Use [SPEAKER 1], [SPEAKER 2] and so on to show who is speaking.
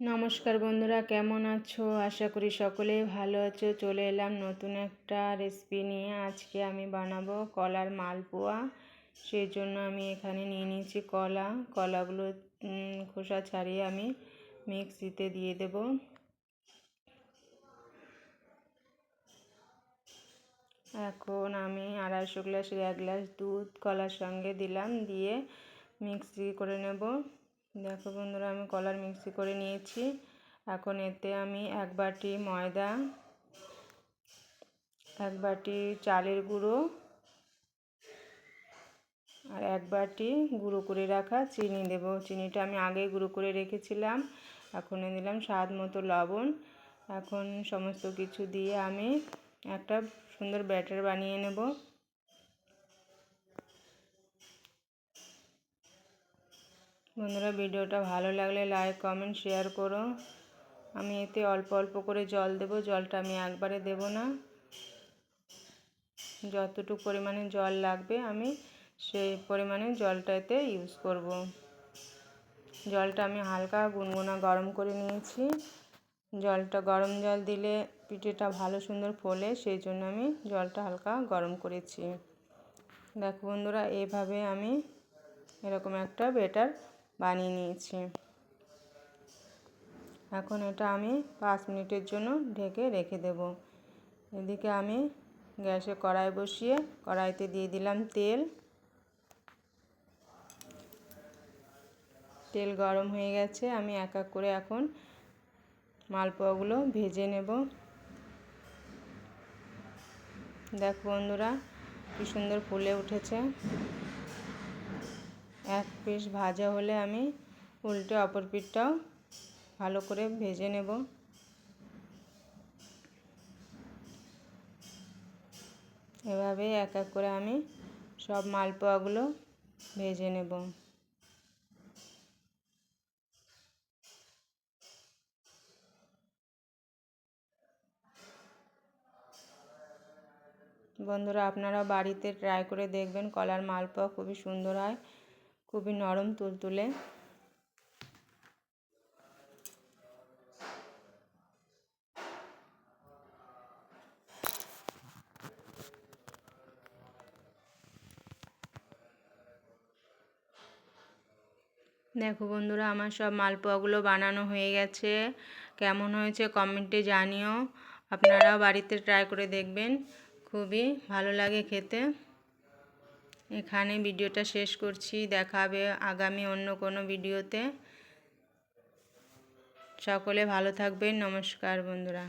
[SPEAKER 1] নমস্কার বন্ধুরা, কেমন আছো? আশা করি সকলেই ভালো আছো। চলে এলাম নতুন একটা রেসিপি নিয়ে। আজকে আমি বানাবো কলার মালপোয়া। সেই জন্য আমি এখানে নিয়ে নিয়েছি কলা। কলাগুলো খোসা ছাড়িয়ে আমি মিক্সিতে দিয়ে দেব। এখন আমি আড়াইশো গ্লাসের এক গ্লাস দুধ কলার সঙ্গে দিলাম। দিয়ে মিক্সি করে নেব। দেখো বন্ধুরা, আমি কলার মিক্সি করে নিয়েছি। এখন এতে আমি এক বাটি ময়দা, এক বাটি চালের গুঁড়ো আর এক বাটি গুঁড়ো করে রাখা চিনি দেব। চিনিটা আমি আগে গুঁড়ো করে রেখেছিলাম, এখন দিলাম স্বাদ মতো লবণ। এখন সমস্ত কিছু দিয়ে আমি একটা সুন্দর ব্যাটার বানিয়ে নেব। বন্ধুরা, ভিডিওটা ভালো লাগলে লাইক কমেন্ট শেয়ার করো। আমি এতে অল্প অল্প করে জল দেব, জলটা আমি একবারে দেব না। যতটুকু পরিমাণে জল লাগবে আমি সেই পরিমাণে জলটা এতে ইউজ করব। জলটা আমি হালকা গুনগুনা গরম করে নিয়েছি। জলটা গরম জল দিলে পিঠেটা ভালো সুন্দর ফোলে, সেই জন্য আমি জলটা হালকা গরম করেছি। দেখো বন্ধুরা এইভাবে আমি এরকম একটা বেটার বানিয়ে নিয়েছি। এখন এটা আমি পাঁচ মিনিটের জন্য ঢেকে রেখে দেব। এদিকে আমি গ্যাসে কড়াই বসিয়ে কড়াইতে দিয়ে দিলাম তেল। তেল গরম হয়ে গেছে, আমি এক এক করে এখন মালপোয়াগুলো ভেজে নেব। দেখো বন্ধুরা, কি সুন্দর ফুলে উঠেছে। এক পিস ভাজা হলে আমি উল্টে অপর পিঠটাও ভালো করে ভেজে নেব। এভাবে এক এক করে আমি সব মালপোয়াগুলো ভেজে নেব। বন্ধুরা আপনারা বাড়িতে ট্রাই করে দেখবেন কলার মালপোয়া খুবই সুন্দর হয়। খুবই নরম তুলতুলে। দেখো বন্ধুরা, আমার সব মালপোয়াগুলো বানানো হয়ে গেছে। কেমন হয়েছে কমেন্টে জানিও। আপনারাও বাড়িতে ট্রাই করে দেখবেন। খুবই ভালো লাগে খেতে। এখানে ভিডিওটা শেষ করছি দেখাবে আগামী অন্য কোনো ভিডিওতে। সকলে ভালো থাকবেন নমস্কার বন্ধুরা।